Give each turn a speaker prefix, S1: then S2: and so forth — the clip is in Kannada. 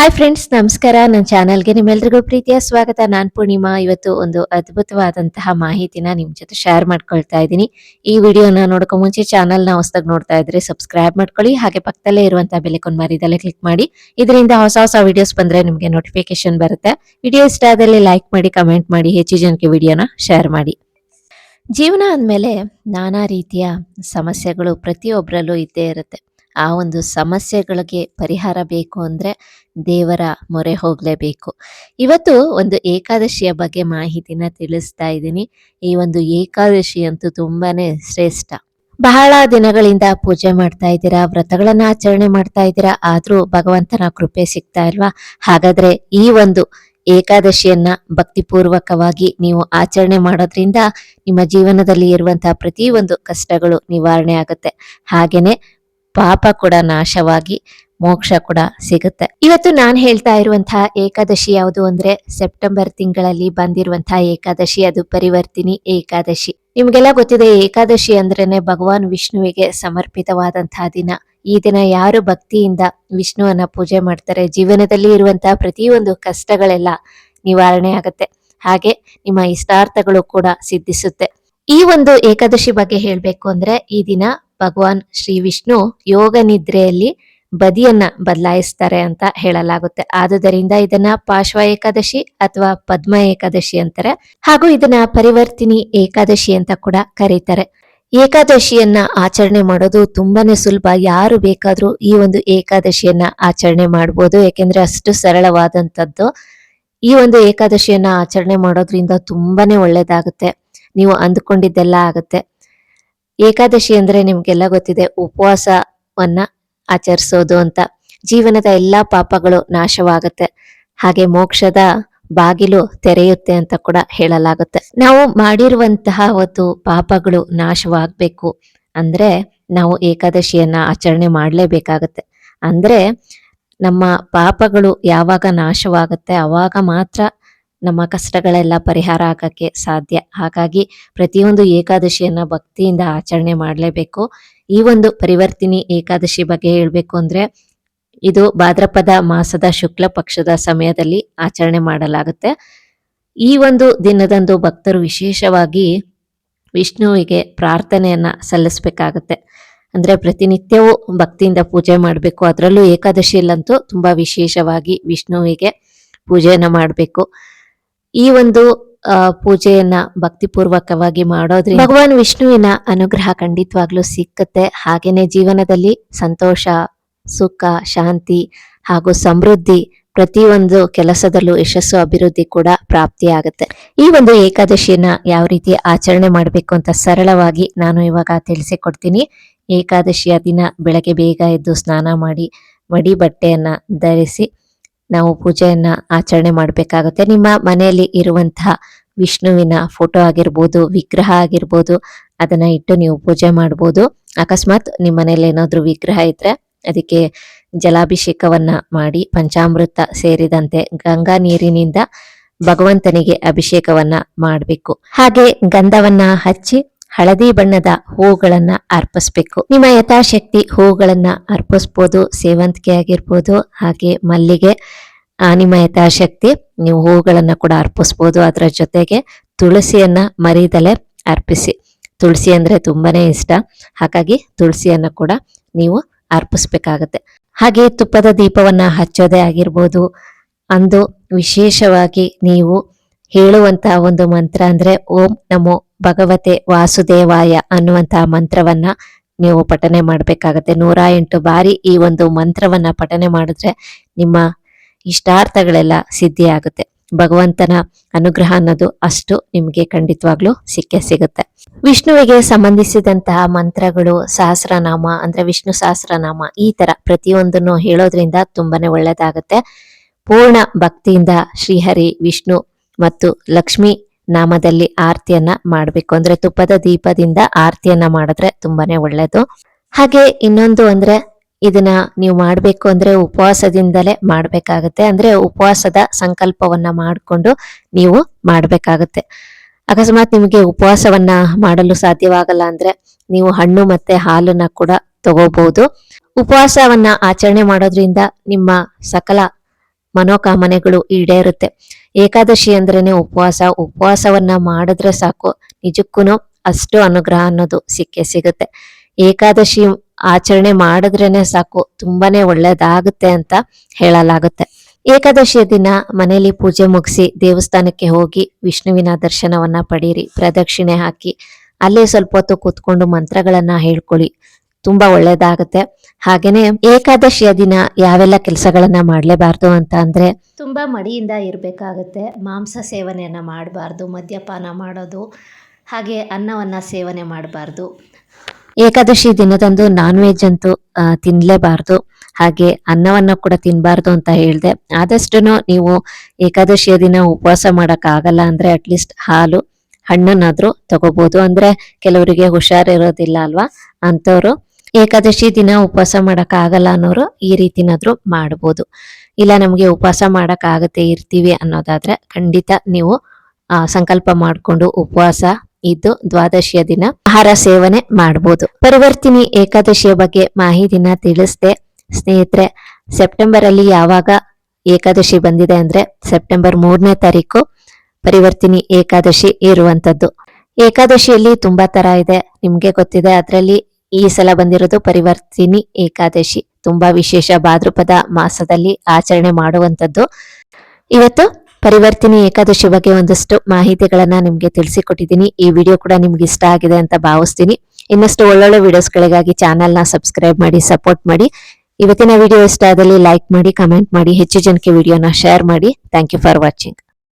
S1: ಹಾಯ್ ಫ್ರೆಂಡ್ಸ್ ನಮಸ್ಕಾರ. ನನ್ನ ಚಾನಲ್ಗೆ ನಿಮ್ಮೆಲ್ರಿಗೂ ಪ್ರೀತಿಯ ಸ್ವಾಗತ. ನಾನು ಪೂರ್ಣಿಮಾ. ಇವತ್ತು ಒಂದು ಅದ್ಭುತವಾದಂತಹ ಮಾಹಿತಿನ ನಿಮ್ಮ ಜೊತೆ ಶೇರ್ ಮಾಡ್ಕೊಳ್ತಾ ಇದ್ದೀನಿ. ಈ ವಿಡಿಯೋನ ನೋಡೋಕೆ ಮುಂಚೆ ಚಾನಲ್ನ ಹೊಸದಾಗಿ ನೋಡ್ತಾ ಇದ್ರೆ ಸಬ್ಸ್ಕ್ರೈಬ್ ಮಾಡ್ಕೊಳ್ಳಿ. ಹಾಗೆ ಪಕ್ಕದಲ್ಲೇ ಇರುವಂತಹ ಬೆಲೆಕೊಂಡ್ ಮಾರಿದಲ್ಲೇ ಕ್ಲಿಕ್ ಮಾಡಿ. ಇದರಿಂದ ಹೊಸ ಹೊಸ ವಿಡಿಯೋಸ್ ಬಂದರೆ ನಿಮಗೆ ನೋಟಿಫಿಕೇಶನ್ ಬರುತ್ತೆ. ವಿಡಿಯೋ ಇಷ್ಟ ಆದಲ್ಲಿ ಲೈಕ್ ಮಾಡಿ ಕಮೆಂಟ್ ಮಾಡಿ, ಹೆಚ್ಚು ಜನಕ್ಕೆ ವಿಡಿಯೋನ ಶೇರ್ ಮಾಡಿ. ಜೀವನ ಅಂದಮೇಲೆ ನಾನಾ ರೀತಿಯ ಸಮಸ್ಯೆಗಳು ಪ್ರತಿಯೊಬ್ಬರಲ್ಲೂ ಇದ್ದೇ ಇರುತ್ತೆ. ಆ ಒಂದು ಸಮಸ್ಯೆಗಳಿಗೆ ಪರಿಹಾರ ಬೇಕು ಅಂದರೆ ದೇವರ ಮೊರೆ ಹೋಗಲೇಬೇಕು. ಇವತ್ತು ಒಂದು ಏಕಾದಶಿಯ ಬಗ್ಗೆ ಮಾಹಿತಿನ ತಿಳಿಸ್ತಾ ಇದ್ದೀನಿ. ಈ ಒಂದು ಏಕಾದಶಿ ಅಂತೂ ತುಂಬಾ ಶ್ರೇಷ್ಠ. ಬಹಳ ದಿನಗಳಿಂದ ಪೂಜೆ ಮಾಡ್ತಾ ಇದ್ದೀರಾ, ವ್ರತಗಳನ್ನು ಆಚರಣೆ ಮಾಡ್ತಾ ಇದ್ದೀರಾ, ಆದರೂ ಭಗವಂತನ ಕೃಪೆ ಸಿಗ್ತಾ ಇಲ್ವಾ? ಹಾಗಾದರೆ ಈ ಒಂದು ಏಕಾದಶಿಯನ್ನ ಭಕ್ತಿಪೂರ್ವಕವಾಗಿ ನೀವು ಆಚರಣೆ ಮಾಡೋದ್ರಿಂದ ನಿಮ್ಮ ಜೀವನದಲ್ಲಿ ಇರುವಂತಹ ಪ್ರತಿಯೊಂದು ಕಷ್ಟಗಳು ನಿವಾರಣೆ ಆಗುತ್ತೆ. ಹಾಗೇನೆ ಪಾಪ ಕೂಡ ನಾಶವಾಗಿ, ಮೋಕ್ಷ ಕೂಡ ಸಿಗುತ್ತೆ. ಇವತ್ತು ನಾನು ಹೇಳ್ತಾ ಇರುವಂತಹ ಏಕಾದಶಿ ಯಾವುದು ಅಂದ್ರೆ ಸೆಪ್ಟೆಂಬರ್ ತಿಂಗಳಲ್ಲಿ ಬಂದಿರುವಂತಹ ಏಕಾದಶಿ, ಅದು ಪರಿವರ್ತಿನಿ ಏಕಾದಶಿ. ನಿಮ್ಗೆಲ್ಲ ಗೊತ್ತಿದೆ, ಏಕಾದಶಿ ಅಂದ್ರೇನೆ ಭಗವಾನ್ ವಿಷ್ಣುವಿಗೆ ಸಮರ್ಪಿತವಾದಂತಹ ದಿನ. ಈ ದಿನ ಯಾರು ಭಕ್ತಿಯಿಂದ ವಿಷ್ಣುವನ್ನ ಪೂಜೆ ಮಾಡ್ತಾರೆ, ಜೀವನದಲ್ಲಿ ಇರುವಂತಹ ಪ್ರತಿಯೊಂದು ಕಷ್ಟಗಳೆಲ್ಲ ನಿವಾರಣೆ ಆಗುತ್ತೆ. ಹಾಗೆ ನಿಮ್ಮ ಇಷ್ಟಾರ್ಥಗಳು ಕೂಡ ಸಿದ್ಧಿಸುತ್ತೆ. ಈ ಒಂದು ಏಕಾದಶಿ ಬಗ್ಗೆ ಹೇಳ್ಬೇಕು ಅಂದ್ರೆ ಈ ದಿನ ಭಗವಾನ್ ಶ್ರೀ ವಿಷ್ಣು ಯೋಗ ನಿದ್ರೆಯಲ್ಲಿ ಬದಿಯನ್ನ ಬದಲಾಯಿಸ್ತಾರೆ ಅಂತ ಹೇಳಲಾಗುತ್ತೆ. ಆದುದರಿಂದ ಇದನ್ನ ಪಾರ್ಶ್ವ ಏಕಾದಶಿ ಅಥವಾ ಪದ್ಮ ಏಕಾದಶಿ ಅಂತಾರೆ. ಹಾಗೂ ಇದನ್ನ ಪರಿವರ್ತಿನಿ ಏಕಾದಶಿ ಅಂತ ಕೂಡ ಕರೀತಾರೆ. ಏಕಾದಶಿಯನ್ನ ಆಚರಣೆ ಮಾಡೋದು ತುಂಬಾನೇ ಸುಲಭ. ಯಾರು ಬೇಕಾದ್ರೂ ಈ ಒಂದು ಏಕಾದಶಿಯನ್ನ ಆಚರಣೆ ಮಾಡಬಹುದು ಯಾಕೆಂದ್ರೆ ಅಷ್ಟು ಸರಳವಾದಂತದ್ದು ಈ ಒಂದು ಏಕಾದಶಿಯನ್ನ ಆಚರಣೆ ಮಾಡೋದ್ರಿಂದ ತುಂಬಾನೇ ಒಳ್ಳೇದಾಗುತ್ತೆ. ನೀವು ಅಂದ್ಕೊಂಡಿದ್ದೆಲ್ಲ ಆಗುತ್ತೆ. ಏಕಾದಶಿ ಅಂದ್ರೆ ನಿಮ್ಗೆಲ್ಲ ಗೊತ್ತಿದೆ, ಉಪವಾಸವನ್ನ ಆಚರಿಸೋದು ಅಂತ. ಜೀವನದ ಎಲ್ಲಾ ಪಾಪಗಳು ನಾಶವಾಗುತ್ತೆ. ಹಾಗೆ ಮೋಕ್ಷದ ಬಾಗಿಲು ತೆರೆಯುತ್ತೆ ಅಂತ ಕೂಡ ಹೇಳಲಾಗುತ್ತೆ. ನಾವು ಮಾಡಿರುವಂತಹ ಒಂದು ಪಾಪಗಳು ನಾಶವಾಗಬೇಕು ಅಂದ್ರೆ ನಾವು ಏಕಾದಶಿಯನ್ನ ಆಚರಣೆ ಮಾಡಲೇಬೇಕಾಗತ್ತೆ. ಅಂದ್ರೆ ನಮ್ಮ ಪಾಪಗಳು ಯಾವಾಗ ನಾಶವಾಗುತ್ತೆ, ಅವಾಗ ಮಾತ್ರ ನಮ್ಮ ಕಷ್ಟಗಳೆಲ್ಲ ಪರಿಹಾರ ಆಗಕ್ಕೆ ಸಾಧ್ಯ. ಹಾಗಾಗಿ ಪ್ರತಿಯೊಂದು ಏಕಾದಶಿಯನ್ನ ಭಕ್ತಿಯಿಂದ ಆಚರಣೆ ಮಾಡಲೇಬೇಕು. ಈ ಒಂದು ಪರಿವರ್ತಿನಿ ಏಕಾದಶಿ ಬಗ್ಗೆ ಹೇಳಬೇಕು ಅಂದ್ರೆ, ಇದು ಭಾದ್ರಪದ ಮಾಸದ ಶುಕ್ಲ ಪಕ್ಷದ ಸಮಯದಲ್ಲಿ ಆಚರಣೆ ಮಾಡಲಾಗುತ್ತೆ. ಈ ಒಂದು ದಿನದಂದು ಭಕ್ತರು ವಿಶೇಷವಾಗಿ ವಿಷ್ಣುವಿಗೆ ಪ್ರಾರ್ಥನೆಯನ್ನ ಸಲ್ಲಿಸಬೇಕಾಗತ್ತೆ. ಅಂದ್ರೆ ಪ್ರತಿನಿತ್ಯವೂ ಭಕ್ತಿಯಿಂದ ಪೂಜೆ ಮಾಡಬೇಕು. ಅದರಲ್ಲೂ ಏಕಾದಶಿಯಲ್ಲಂತೂ ತುಂಬಾ ವಿಶೇಷವಾಗಿ ವಿಷ್ಣುವಿಗೆ ಪೂಜೆಯನ್ನು ಮಾಡಬೇಕು. ಈ ಒಂದು ಪೂಜೆಯನ್ನ ಭಕ್ತಿಪೂರ್ವಕವಾಗಿ ಮಾಡೋದ್ರಿಂದ ಭಗವಾನ್ ವಿಷ್ಣುವಿನ ಅನುಗ್ರಹ ಖಂಡಿತವಾಗ್ಲೂ ಸಿಕ್ಕತ್ತೆ. ಹಾಗೇನೆ ಜೀವನದಲ್ಲಿ ಸಂತೋಷ, ಸುಖ, ಶಾಂತಿ ಹಾಗೂ ಸಮೃದ್ಧಿ ಪ್ರತಿಯೊಂದು ಕೆಲಸದಲ್ಲೂ ಯಶಸ್ಸು, ಅಭಿವೃದ್ಧಿ ಕೂಡ ಪ್ರಾಪ್ತಿಯಾಗುತ್ತೆ. ಈ ಒಂದು ಏಕಾದಶಿಯನ್ನ ಯಾವ ರೀತಿ ಆಚರಣೆ ಮಾಡಬೇಕು ಅಂತ ಸರಳವಾಗಿ ನಾನು ಇವಾಗ ತಿಳಿಸಿಕೊಡ್ತೀನಿ. ಏಕಾದಶಿಯ ದಿನ ಬೆಳಗ್ಗೆ ಬೇಗ ಎದ್ದು ಸ್ನಾನ ಮಾಡಿ, ಮಡಿ ಬಟ್ಟೆಯನ್ನ ಧರಿಸಿ ನಾವು ಪೂಜೆಯನ್ನ ಆಚರಣೆ ಮಾಡಬೇಕಾಗುತ್ತೆ. ನಿಮ್ಮ ಮನೆಯಲ್ಲಿ ಇರುವಂತಹ ವಿಷ್ಣುವಿನ ಫೋಟೋ ಆಗಿರ್ಬೋದು, ವಿಗ್ರಹ ಆಗಿರ್ಬೋದು, ಅದನ್ನ ಇಟ್ಟು ನೀವು ಪೂಜೆ ಮಾಡ್ಬೋದು. ಅಕಸ್ಮಾತ್ ನಿಮ್ಮ ಮನೇಲಿ ಏನಾದ್ರೂ ವಿಗ್ರಹ ಇದ್ರೆ ಅದಕ್ಕೆ ಜಲಾಭಿಷೇಕವನ್ನ ಮಾಡಿ, ಪಂಚಾಮೃತ ಸೇರಿದಂತೆ ಗಂಗಾ ನೀರಿನಿಂದ ಭಗವಂತನಿಗೆ ಅಭಿಷೇಕವನ್ನ ಮಾಡಬೇಕು. ಹಾಗೆ ಗಂಧವನ್ನ ಹಚ್ಚಿ ಹಳದಿ ಬಣ್ಣದ ಹೂಗಳನ್ನ ಅರ್ಪಿಸ್ಬೇಕು. ನಿಮ್ಮ ಯಥಾಶಕ್ತಿ ಹೂಗಳನ್ನ ಅರ್ಪಿಸ್ಬೋದು, ಸೇವಂತಿಗೆ ಆಗಿರ್ಬೋದು, ಹಾಗೆ ಮಲ್ಲಿಗೆ ನಿಮ್ಮ ಯಥಾಶಕ್ತಿ ನೀವು ಹೂಗಳನ್ನ ಕೂಡ ಅರ್ಪಿಸ್ಬೋದು. ಅದರ ಜೊತೆಗೆ ತುಳಸಿಯನ್ನ ಮರಿದಲೆ ಅರ್ಪಿಸಿ. ತುಳಸಿ ಅಂದ್ರೆ ತುಂಬಾನೇ ಇಷ್ಟ. ಹಾಗಾಗಿ ತುಳಸಿಯನ್ನ ಕೂಡ ನೀವು ಅರ್ಪಿಸ್ಬೇಕಾಗತ್ತೆ. ಹಾಗೆ ತುಪ್ಪದ ದೀಪವನ್ನ ಹಚ್ಚೋದೇ ಆಗಿರ್ಬೋದು. ಅಂದು ವಿಶೇಷವಾಗಿ ನೀವು ಹೇಳುವಂತಹ ಒಂದು ಮಂತ್ರ ಅಂದ್ರೆ ಓಂ ನಮೋ ಭಗವತೆ ವಾಸುದೇವಾಯ ಅನ್ನುವಂತಹ ಮಂತ್ರವನ್ನ ನೀವು ಪಠನೆ ಮಾಡಬೇಕಾಗತ್ತೆ. ನೂರ ಎಂಟು ಬಾರಿ ಈ ಒಂದು ಮಂತ್ರವನ್ನ ಪಠನೆ ಮಾಡಿದ್ರೆ ನಿಮ್ಮ ಇಷ್ಟಾರ್ಥಗಳೆಲ್ಲ ಸಿದ್ಧಿ ಆಗುತ್ತೆ ಭಗವಂತನ ಅನುಗ್ರಹ ಅನ್ನೋದು ಅಷ್ಟು ನಿಮ್ಗೆ ಖಂಡಿತವಾಗ್ಲೂ ಸಿಕ್ಕೆ ಸಿಗುತ್ತೆ. ವಿಷ್ಣುವಿಗೆ ಸಂಬಂಧಿಸಿದಂತಹ ಮಂತ್ರಗಳು, ಸಹಸ್ರನಾಮ ಅಂದ್ರೆ ವಿಷ್ಣು ಸಹಸ್ರನಾಮ ಈ ತರ ಪ್ರತಿಯೊಂದನ್ನು ಹೇಳೋದ್ರಿಂದ ತುಂಬಾನೇ ಒಳ್ಳೇದಾಗುತ್ತೆ. ಪೂರ್ಣ ಭಕ್ತಿಯಿಂದ ಶ್ರೀಹರಿ ವಿಷ್ಣು ಮತ್ತು ಲಕ್ಷ್ಮಿ ನಾಮದಲ್ಲಿ ಆರತಿಯನ್ನ ಮಾಡಬೇಕು. ಅಂದ್ರೆ ತುಪ್ಪದ ದೀಪದಿಂದ ಆರತಿಯನ್ನ ಮಾಡಿದ್ರೆ ತುಂಬಾನೇ ಒಳ್ಳೇದು. ಹಾಗೆ ಇನ್ನೊಂದು ಅಂದ್ರೆ ಇದನ್ನ ನೀವು ಮಾಡ್ಬೇಕು ಅಂದ್ರೆ ಉಪವಾಸದಿಂದಲೇ ಮಾಡ್ಬೇಕಾಗತ್ತೆ. ಅಂದ್ರೆ ಉಪವಾಸದ ಸಂಕಲ್ಪವನ್ನ ಮಾಡಿಕೊಂಡು ನೀವು ಮಾಡ್ಬೇಕಾಗತ್ತೆ. ಅಕಸ್ಮಾತ್ ನಿಮಗೆ ಉಪವಾಸವನ್ನ ಮಾಡಲು ಸಾಧ್ಯವಾಗಲ್ಲ ಅಂದ್ರೆ ನೀವು ಹಣ್ಣು ಮತ್ತೆ ಹಾಲನ್ನ ಕೂಡ ತಗೋಬಹುದು ಉಪವಾಸವನ್ನ ಆಚರಣೆ ಮಾಡೋದ್ರಿಂದ ನಿಮ್ಮ ಸಕಲ ಮನೋಕಾಮನೆಗಳು ಈಡೇರುತ್ತೆ. ಏಕಾದಶಿ ಅಂದ್ರೇನೆ ಉಪವಾಸ. ಉಪವಾಸವನ್ನ ಮಾಡಿದ್ರೆ ಸಾಕು. ನಿಜಕ್ಕೂ ಅಷ್ಟು ಅನುಗ್ರಹ ಅನ್ನೋದು ಸಿಕ್ಕೇ ಸಿಗುತ್ತೆ. ಏಕಾದಶಿ ಆಚರಣೆ ಮಾಡಿದ್ರೇನೆ ಸಾಕು. ತುಂಬಾನೇ ಒಳ್ಳೇದಾಗುತ್ತೆ ಅಂತ ಹೇಳಲಾಗುತ್ತೆ. ಏಕಾದಶಿಯ ದಿನ ಮನೆಯಲ್ಲಿ ಪೂಜೆ ಮುಗಿಸಿ ದೇವಸ್ಥಾನಕ್ಕೆ ಹೋಗಿ ವಿಷ್ಣುವಿನ ದರ್ಶನವನ್ನ ಪಡೀರಿ. ಪ್ರದಕ್ಷಿಣೆ ಹಾಕಿ. ಅಲ್ಲೇ ಸ್ವಲ್ಪ ಹೊತ್ತು ಕೂತ್ಕೊಂಡು ಮಂತ್ರಗಳನ್ನ ಹೇಳ್ಕೊಳ್ಳಿ. ತುಂಬಾ ಒಳ್ಳೇದಾಗುತ್ತೆ. ಹಾಗೇನೆ ಏಕಾದಶಿಯ ದಿನ ಯಾವೆಲ್ಲ ಕೆಲಸಗಳನ್ನ ಮಾಡಲೇಬಾರ್ದು ಅಂತ ಅಂದ್ರೆ ತುಂಬಾ ಮಡಿಯಿಂದ ಇರಬೇಕಾಗುತ್ತೆ. ಮಾಂಸ ಸೇವನೆಯನ್ನ ಮಾಡಬಾರ್ದು ಮದ್ಯಪಾನ ಮಾಡೋದು ಹಾಗೆ ಅನ್ನವನ್ನ ಸೇವನೆ ಮಾಡಬಾರ್ದು. ಏಕಾದಶಿ ದಿನದಂದು ನಾನ್ ವೆಜ್ ಅಂತೂ ತಿನ್ಲೇಬಾರ್ದು. ಹಾಗೆ ಅನ್ನವನ್ನ ಕೂಡ ತಿನ್ನಬಾರ್ದು ಅಂತ ಹೇಳಿದೆ. ಆದಷ್ಟು ನೀವು ಏಕಾದಶಿಯ ದಿನ ಉಪವಾಸ ಮಾಡಕ್ ಆಗಲ್ಲ ಅಂದ್ರೆ ಅಟ್ಲೀಸ್ಟ್ ಹಾಲು ಹಣ್ಣನ್ನಾದರೂ ತಗೋಬಹುದು ಅಂದ್ರೆ ಕೆಲವರಿಗೆ ಹುಷಾರಿರೋದಿಲ್ಲ ಅಲ್ವಾ? ಅಂತವ್ರು ಏಕಾದಶಿ ದಿನ ಉಪವಾಸ ಮಾಡೋಕ್ಕಾಗಲ್ಲ ಅನ್ನೋರು ಈ ರೀತಿನಾದ್ರೂ ಮಾಡ್ಬೋದು. ಇಲ್ಲ, ನಮಗೆ ಉಪವಾಸ ಮಾಡೋಕ್ಕಾಗತ್ತೆ ಇರ್ತೀವಿ ಅನ್ನೋದಾದ್ರೆ ಖಂಡಿತ ನೀವು ಸಂಕಲ್ಪ ಮಾಡ್ಕೊಂಡು ಉಪವಾಸ ಇದ್ದು ದ್ವಾದಶಿಯ ದಿನ ಆಹಾರ ಸೇವನೆ ಮಾಡ್ಬೋದು. ಪರಿವರ್ತಿನಿ ಏಕಾದಶಿಯ ಬಗ್ಗೆ ಮಾಹಿತಿನ ತಿಳಿಸ್ದೆ. ಸ್ನೇಹಿತರೆ, ಸೆಪ್ಟೆಂಬರ್ ಅಲ್ಲಿ ಯಾವಾಗ ಏಕಾದಶಿ ಬಂದಿದೆ ಅಂದ್ರೆ ಸೆಪ್ಟೆಂಬರ್ ಮೂರನೇ ತಾರೀಕು ಪರಿವರ್ತಿನಿ ಏಕಾದಶಿ ಇರುವಂತದ್ದು. ಏಕಾದಶಿಯಲ್ಲಿ ತುಂಬಾ ತರ ಇದೆ. ನಿಮ್ಗೆ ಗೊತ್ತಿದೆ, ಅದರಲ್ಲಿ ಈ ಸಲ ಬಂದಿರೋದು ಪರಿವರ್ತಿನಿ ಏಕಾದಶಿ. ತುಂಬಾ ವಿಶೇಷ ಭಾದ್ರಪದ ಮಾಸದಲ್ಲಿ ಆಚರಣೆ ಮಾಡುವಂತದ್ದು ಇವತ್ತು ಪರಿವರ್ತಿನಿ ಏಕಾದಶಿ ಬಗ್ಗೆ ಒಂದಷ್ಟು ಮಾಹಿತಿಗಳನ್ನ ನಿಮ್ಗೆ ತಿಳಿಸಿಕೊಟ್ಟಿದ್ದೀನಿ. ಈ ವಿಡಿಯೋ ಕೂಡ ನಿಮ್ಗೆ ಇಷ್ಟ ಆಗಿದೆ ಅಂತ ಭಾವಿಸ್ತೀನಿ. ಇನ್ನಷ್ಟು ಒಳ್ಳೊಳ್ಳೆ ವಿಡಿಯೋಸ್ಗಳಿಗಾಗಿ ಚಾನೆಲ್ನ ಸಬ್ಸ್ಕ್ರೈಬ್ ಮಾಡಿ, ಸಪೋರ್ಟ್ ಮಾಡಿ. ಇವತ್ತಿನ ವಿಡಿಯೋ ಇಷ್ಟ ಆದಲ್ಲಿ ಲೈಕ್ ಮಾಡಿ, ಕಮೆಂಟ್ ಮಾಡಿ. ಹೆಚ್ಚು ಜನಕ್ಕೆ ವಿಡಿಯೋನ ಶೇರ್ ಮಾಡಿ. Thank you for watching.